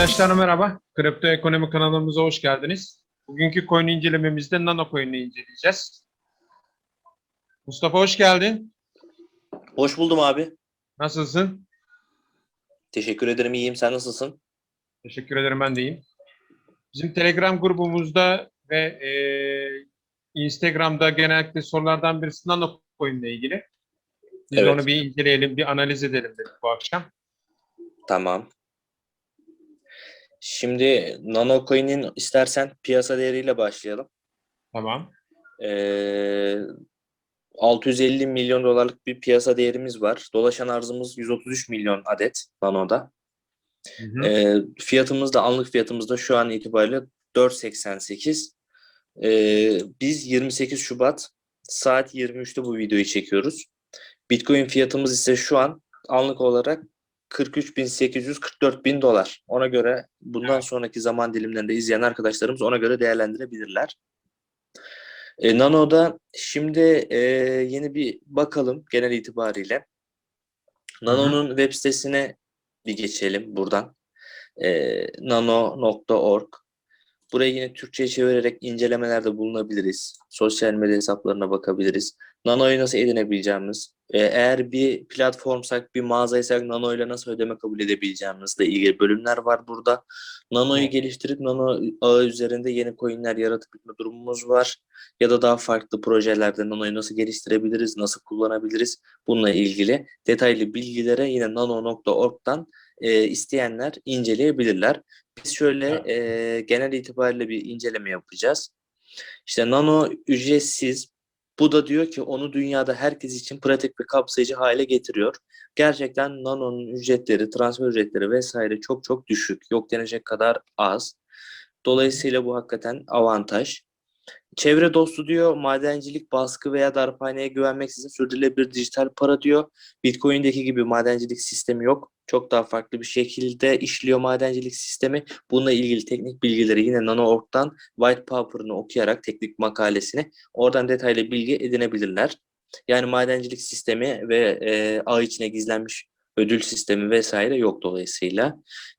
Arkadaşlar merhaba. Kripto Ekonomi kanalımıza hoş geldiniz. Bugünkü coin incelememizde Nano Coin'i inceleyeceğiz. Mustafa hoş geldin. Hoş buldum abi. Nasılsın? Teşekkür ederim. iyiyim. Sen nasılsın? Teşekkür ederim ben de iyiyim. Bizim Telegram grubumuzda ve e, Instagram'da genellikle sorulardan birisi Nano Coin ile ilgili. Biz Evet. onu bir inceleyelim, bir analiz edelim dedik bu akşam. Tamam. Şimdi Nanocoin'in istersen piyasa değeriyle başlayalım. Tamam. Ee, 650 milyon dolarlık bir piyasa değerimiz var. Dolaşan arzımız 133 milyon adet Nano'da. Hı hı. Ee, fiyatımız da anlık fiyatımız da şu an itibariyle 4.88. Ee, biz 28 Şubat saat 23'te bu videoyu çekiyoruz. Bitcoin fiyatımız ise şu an anlık olarak 43.844 bin dolar. Ona göre bundan sonraki zaman dilimlerinde izleyen arkadaşlarımız ona göre değerlendirebilirler. E, Nano'da şimdi e, yeni bir bakalım genel itibariyle. Nano'nun web sitesine bir geçelim buradan. E, nano.org Buraya yine Türkçe'ye çevirerek incelemelerde bulunabiliriz. Sosyal medya hesaplarına bakabiliriz. Nano'yu nasıl edinebileceğimiz, eğer bir platformsak, bir mağazaysak Nano ile nasıl ödeme kabul edebileceğimizle ilgili bölümler var burada. Nano'yu geliştirip Nano ağı üzerinde yeni coinler yaratabilme durumumuz var. Ya da daha farklı projelerde Nano'yu nasıl geliştirebiliriz, nasıl kullanabiliriz bununla ilgili detaylı bilgilere yine nano.org'dan e, isteyenler inceleyebilirler. Biz şöyle e, genel itibariyle bir inceleme yapacağız. İşte nano ücretsiz. Bu da diyor ki onu dünyada herkes için pratik ve kapsayıcı hale getiriyor. Gerçekten nano'nun ücretleri, transfer ücretleri vesaire çok çok düşük. Yok denecek kadar az. Dolayısıyla bu hakikaten avantaj. Çevre dostu diyor, madencilik, baskı veya darphaneye güvenmeksizin sürdürülebilir dijital para diyor. Bitcoin'deki gibi madencilik sistemi yok. Çok daha farklı bir şekilde işliyor madencilik sistemi. Bununla ilgili teknik bilgileri yine Nano.org'dan white paper'ını okuyarak teknik makalesini oradan detaylı bilgi edinebilirler. Yani madencilik sistemi ve e, ağ içine gizlenmiş ödül sistemi vesaire yok dolayısıyla.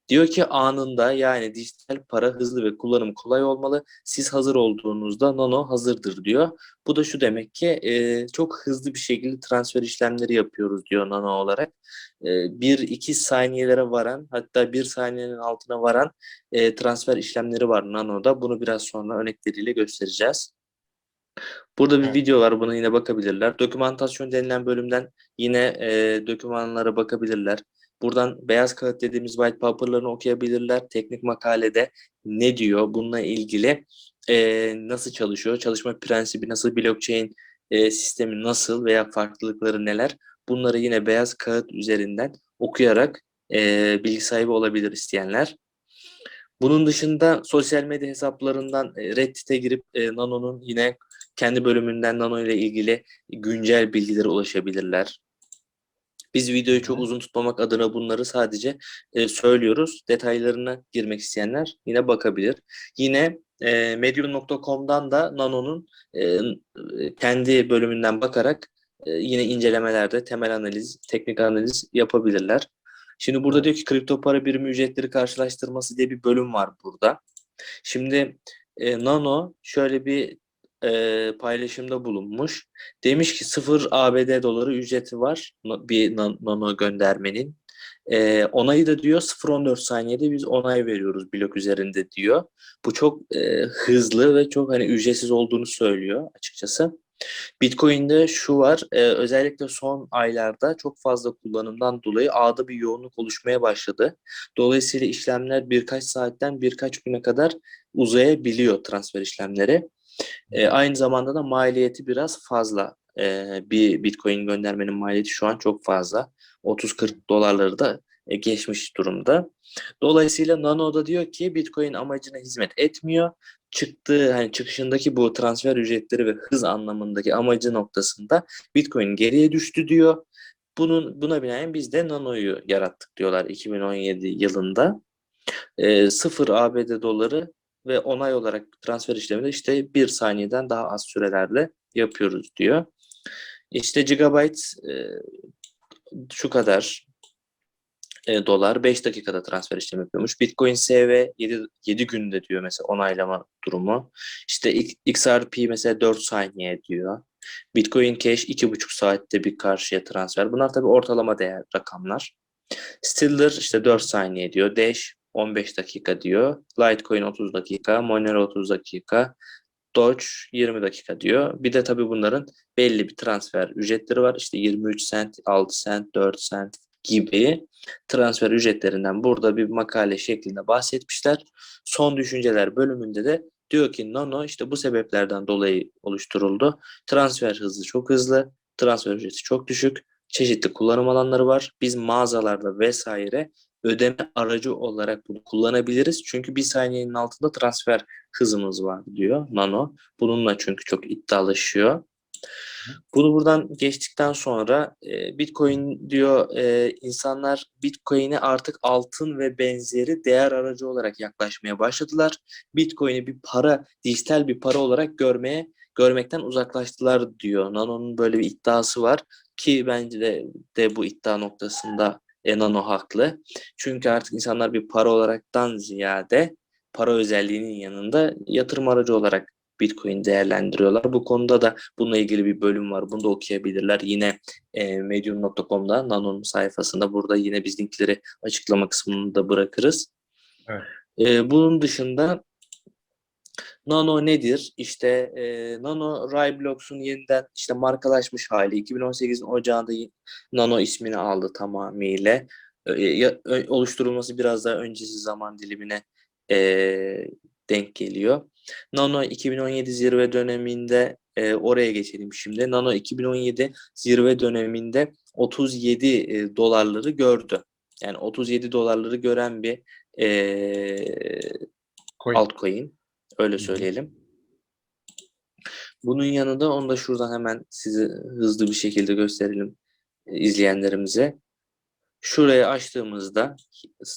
Diyor ki anında yani dijital para hızlı ve kullanım kolay olmalı. Siz hazır olduğunuzda Nano hazırdır diyor. Bu da şu demek ki e, çok hızlı bir şekilde transfer işlemleri yapıyoruz diyor Nano olarak. E, 1-2 saniyelere varan hatta 1 saniyenin altına varan e, transfer işlemleri var Nano'da. Bunu biraz sonra örnekleriyle göstereceğiz. Burada bir Evet. video var. Buna yine bakabilirler. Dokümantasyon denilen bölümden yine e, dokümanlara bakabilirler. Buradan beyaz kağıt dediğimiz white paper'larını okuyabilirler. Teknik makalede ne diyor bununla ilgili e, nasıl çalışıyor, çalışma prensibi nasıl, blockchain e, sistemi nasıl veya farklılıkları neler bunları yine beyaz kağıt üzerinden okuyarak e, bilgi sahibi olabilir isteyenler. Bunun dışında sosyal medya hesaplarından e, Reddit'e girip e, Nano'nun yine kendi bölümünden Nano ile ilgili güncel bilgilere ulaşabilirler. Biz videoyu çok uzun tutmamak adına bunları sadece e, söylüyoruz. Detaylarına girmek isteyenler yine bakabilir. Yine e, medium.com'dan da Nano'nun e, kendi bölümünden bakarak e, yine incelemelerde temel analiz, teknik analiz yapabilirler. Şimdi burada diyor ki kripto para birimi ücretleri karşılaştırması diye bir bölüm var burada. Şimdi e, Nano şöyle bir e, paylaşımda bulunmuş. Demiş ki 0 ABD doları ücreti var bir nan- nano göndermenin. E, onayı da diyor 0.14 saniyede biz onay veriyoruz blok üzerinde diyor. Bu çok e, hızlı ve çok hani ücretsiz olduğunu söylüyor açıkçası. Bitcoin'de şu var, e, özellikle son aylarda çok fazla kullanımdan dolayı ağda bir yoğunluk oluşmaya başladı. Dolayısıyla işlemler birkaç saatten birkaç güne kadar uzayabiliyor transfer işlemleri. E, aynı zamanda da maliyeti biraz fazla. E, bir Bitcoin göndermenin maliyeti şu an çok fazla. 30-40 dolarları da e, geçmiş durumda. Dolayısıyla Nano da diyor ki Bitcoin amacına hizmet etmiyor. Çıktığı hani çıkışındaki bu transfer ücretleri ve hız anlamındaki amacı noktasında Bitcoin geriye düştü diyor. Bunun buna binaen biz de Nano'yu yarattık diyorlar 2017 yılında. E, 0 ABD doları ve onay olarak transfer işlemini işte bir saniyeden daha az sürelerle yapıyoruz diyor. İşte gigabyte e, şu kadar e, dolar 5 dakikada transfer işlemi yapıyormuş. Bitcoin SV 7, 7 günde diyor mesela onaylama durumu. İşte XRP mesela 4 saniye diyor. Bitcoin Cash 2,5 saatte bir karşıya transfer. Bunlar tabii ortalama değer rakamlar. Stiller işte 4 saniye diyor. Dash 15 dakika diyor. Litecoin 30 dakika. Monero 30 dakika. Doge 20 dakika diyor. Bir de tabii bunların belli bir transfer ücretleri var. İşte 23 cent, 6 cent, 4 cent gibi transfer ücretlerinden burada bir makale şeklinde bahsetmişler. Son düşünceler bölümünde de diyor ki Nano işte bu sebeplerden dolayı oluşturuldu. Transfer hızı çok hızlı, transfer ücreti çok düşük, çeşitli kullanım alanları var. Biz mağazalarda vesaire ödeme aracı olarak bunu kullanabiliriz. Çünkü bir saniyenin altında transfer hızımız var diyor Nano. Bununla çünkü çok iddialaşıyor. Bunu buradan geçtikten sonra e, Bitcoin diyor e, insanlar Bitcoin'e artık altın ve benzeri değer aracı olarak yaklaşmaya başladılar. Bitcoin'i bir para, dijital bir para olarak görmeye görmekten uzaklaştılar diyor. Nano'nun böyle bir iddiası var ki bence de, de bu iddia noktasında e, Nano haklı. Çünkü artık insanlar bir para olaraktan ziyade para özelliğinin yanında yatırım aracı olarak Bitcoin değerlendiriyorlar. Bu konuda da bununla ilgili bir bölüm var. Bunu da okuyabilirler. Yine e, medium.com'da Nano'nun sayfasında burada yine biz linkleri açıklama kısmında bırakırız. Evet. E, bunun dışında Nano nedir? İşte e, Nano Ryblox'un yeniden işte markalaşmış hali. 2018'in ocağında Nano ismini aldı tamamıyla. E, ya- oluşturulması biraz daha öncesi zaman dilimine e, denk geliyor. Nano 2017 zirve döneminde e, oraya geçelim şimdi. Nano 2017 zirve döneminde 37 e, dolarları gördü. Yani 37 dolarları gören bir e, Coin. altcoin. Öyle söyleyelim. Bunun yanında onu da şuradan hemen size hızlı bir şekilde gösterelim e, izleyenlerimize. Şurayı açtığımızda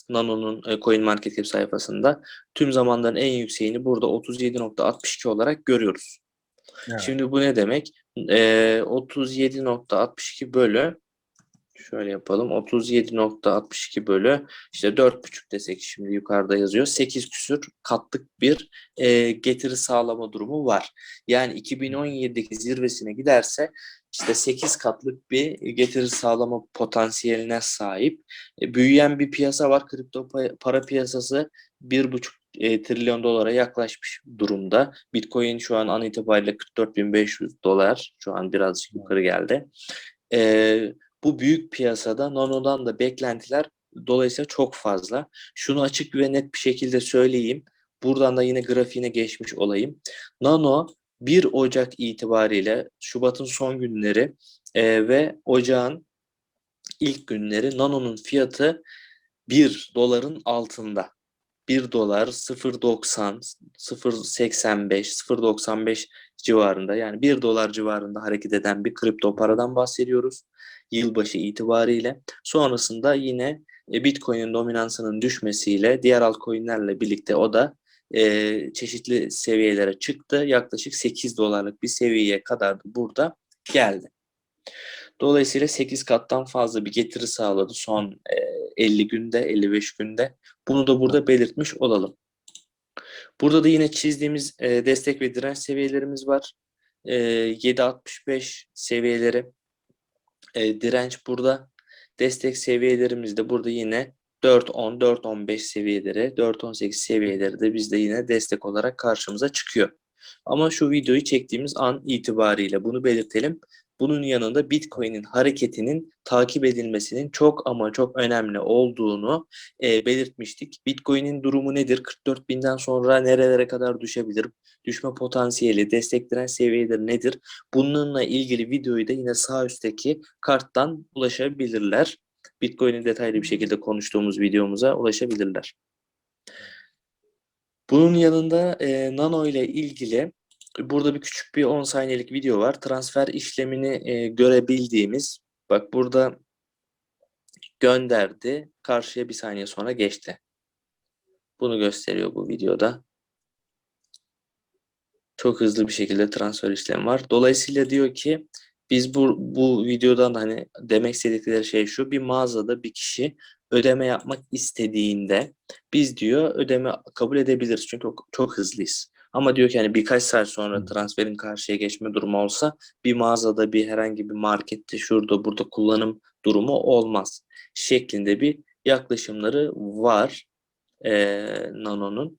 Nano'nun e, CoinMarketCap sayfasında tüm zamanların en yükseğini burada 37.62 olarak görüyoruz. Evet. Şimdi bu ne demek? Ee, 37.62 bölü şöyle yapalım. 37.62 bölü işte 4.5 desek şimdi yukarıda yazıyor. 8 küsür katlık bir e, getiri sağlama durumu var. Yani 2017'deki zirvesine giderse işte 8 katlık bir getiri sağlama potansiyeline sahip. E, büyüyen bir piyasa var. Kripto pa- para piyasası 1,5 e, trilyon dolara yaklaşmış durumda. Bitcoin şu an an itibariyle 44.500 dolar. Şu an birazcık yukarı geldi. E, bu büyük piyasada Nano'dan da beklentiler dolayısıyla çok fazla. Şunu açık ve net bir şekilde söyleyeyim. Buradan da yine grafiğine geçmiş olayım. Nano 1 Ocak itibariyle Şubat'ın son günleri e, ve Ocağın ilk günleri Nano'nun fiyatı 1 doların altında. 1 dolar 0.90, 0.85, 0.95 civarında yani 1 dolar civarında hareket eden bir kripto paradan bahsediyoruz yılbaşı itibariyle. Sonrasında yine e, Bitcoin'in dominansının düşmesiyle diğer altcoin'lerle birlikte o da e, çeşitli seviyelere çıktı. Yaklaşık 8 dolarlık bir seviyeye kadar da burada geldi. Dolayısıyla 8 kattan fazla bir getiri sağladı son e, 50 günde, 55 günde. Bunu da burada belirtmiş olalım. Burada da yine çizdiğimiz e, destek ve direnç seviyelerimiz var. E, 7.65 seviyeleri e, direnç burada. Destek seviyelerimiz de burada yine 4.10, 4.15 seviyeleri, 4.18 seviyeleri de bizde yine destek olarak karşımıza çıkıyor. Ama şu videoyu çektiğimiz an itibariyle bunu belirtelim. Bunun yanında Bitcoin'in hareketinin takip edilmesinin çok ama çok önemli olduğunu e, belirtmiştik. Bitcoin'in durumu nedir? 44 binden sonra nerelere kadar düşebilir? Düşme potansiyeli, destekleyen seviyeleri nedir? Bununla ilgili videoyu da yine sağ üstteki karttan ulaşabilirler. Bitcoin'i detaylı bir şekilde konuştuğumuz videomuza ulaşabilirler. Bunun yanında e, Nano ile ilgili burada bir küçük bir 10 saniyelik video var. Transfer işlemini e, görebildiğimiz bak burada gönderdi. Karşıya bir saniye sonra geçti. Bunu gösteriyor bu videoda. Çok hızlı bir şekilde transfer işlemi var. Dolayısıyla diyor ki biz bu, bu videodan hani demek istedikleri şey şu bir mağazada bir kişi ödeme yapmak istediğinde biz diyor ödeme kabul edebiliriz çünkü çok hızlıyız. Ama diyor ki hani birkaç saat sonra transferin karşıya geçme durumu olsa bir mağazada bir herhangi bir markette şurada burada kullanım durumu olmaz şeklinde bir yaklaşımları var eee Nano'nun.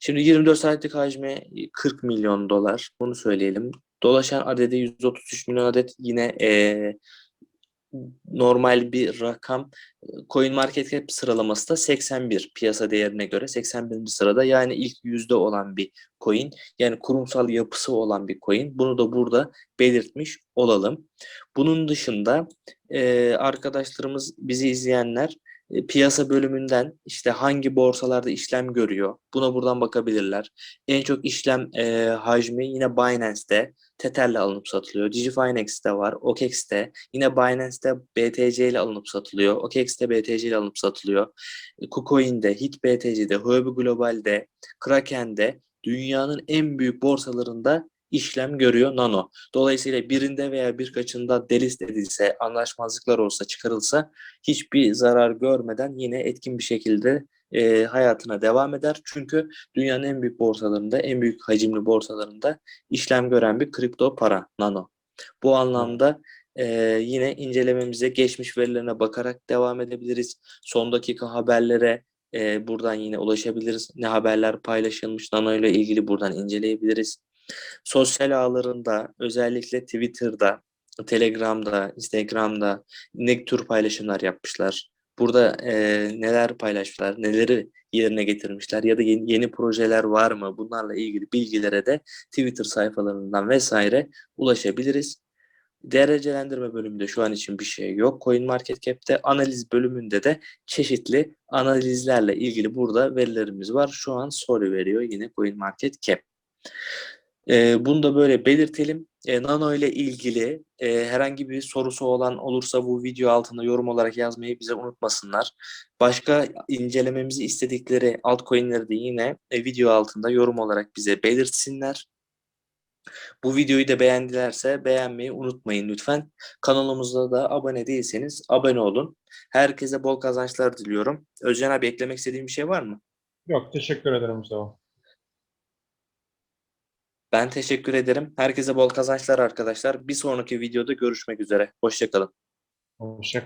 Şimdi 24 saatlik hacmi 40 milyon dolar. Bunu söyleyelim. Dolaşan adedi 133 milyon adet yine eee, normal bir rakam. Coin Market Cap sıralaması da 81 piyasa değerine göre 81. sırada yani ilk yüzde olan bir coin. Yani kurumsal yapısı olan bir coin. Bunu da burada belirtmiş olalım. Bunun dışında eee, arkadaşlarımız bizi izleyenler e, piyasa bölümünden işte hangi borsalarda işlem görüyor buna buradan bakabilirler. En çok işlem e, hacmi yine Binance'te Tether'le alınıp satılıyor. DigiFinex'te var, OKEX'te. Yine Binance'te BTC ile alınıp satılıyor. OKEX'te BTC ile alınıp satılıyor. E, KuCoin'de, HitBTC'de, Huobi Global'de, Kraken'de dünyanın en büyük borsalarında işlem görüyor Nano. Dolayısıyla birinde veya birkaçında delist edilse, anlaşmazlıklar olsa, çıkarılsa hiçbir zarar görmeden yine etkin bir şekilde e, hayatına devam eder. Çünkü dünyanın en büyük borsalarında, en büyük hacimli borsalarında işlem gören bir kripto para Nano. Bu anlamda e, yine incelememize geçmiş verilerine bakarak devam edebiliriz. Son dakika haberlere e, buradan yine ulaşabiliriz. Ne haberler paylaşılmış Nano ile ilgili buradan inceleyebiliriz. Sosyal ağlarında özellikle Twitter'da, Telegram'da, Instagram'da ne tür paylaşımlar yapmışlar? Burada e, neler paylaşmışlar, neleri yerine getirmişler ya da yeni, yeni projeler var mı? Bunlarla ilgili bilgilere de Twitter sayfalarından vesaire ulaşabiliriz. Derecelendirme bölümünde şu an için bir şey yok. CoinMarketCap'te analiz bölümünde de çeşitli analizlerle ilgili burada verilerimiz var. Şu an soru veriyor yine CoinMarketCap. Ee, bunu da böyle belirtelim. Ee, Nano ile ilgili e, herhangi bir sorusu olan olursa bu video altına yorum olarak yazmayı bize unutmasınlar. Başka incelememizi istedikleri altcoin'leri de yine e, video altında yorum olarak bize belirtsinler. Bu videoyu da beğendilerse beğenmeyi unutmayın lütfen. Kanalımıza da abone değilseniz abone olun. Herkese bol kazançlar diliyorum. Özcan abi eklemek istediğin bir şey var mı? Yok teşekkür ederim Mustafa. Ben teşekkür ederim. Herkese bol kazançlar arkadaşlar. Bir sonraki videoda görüşmek üzere. Hoşçakalın. Hoşça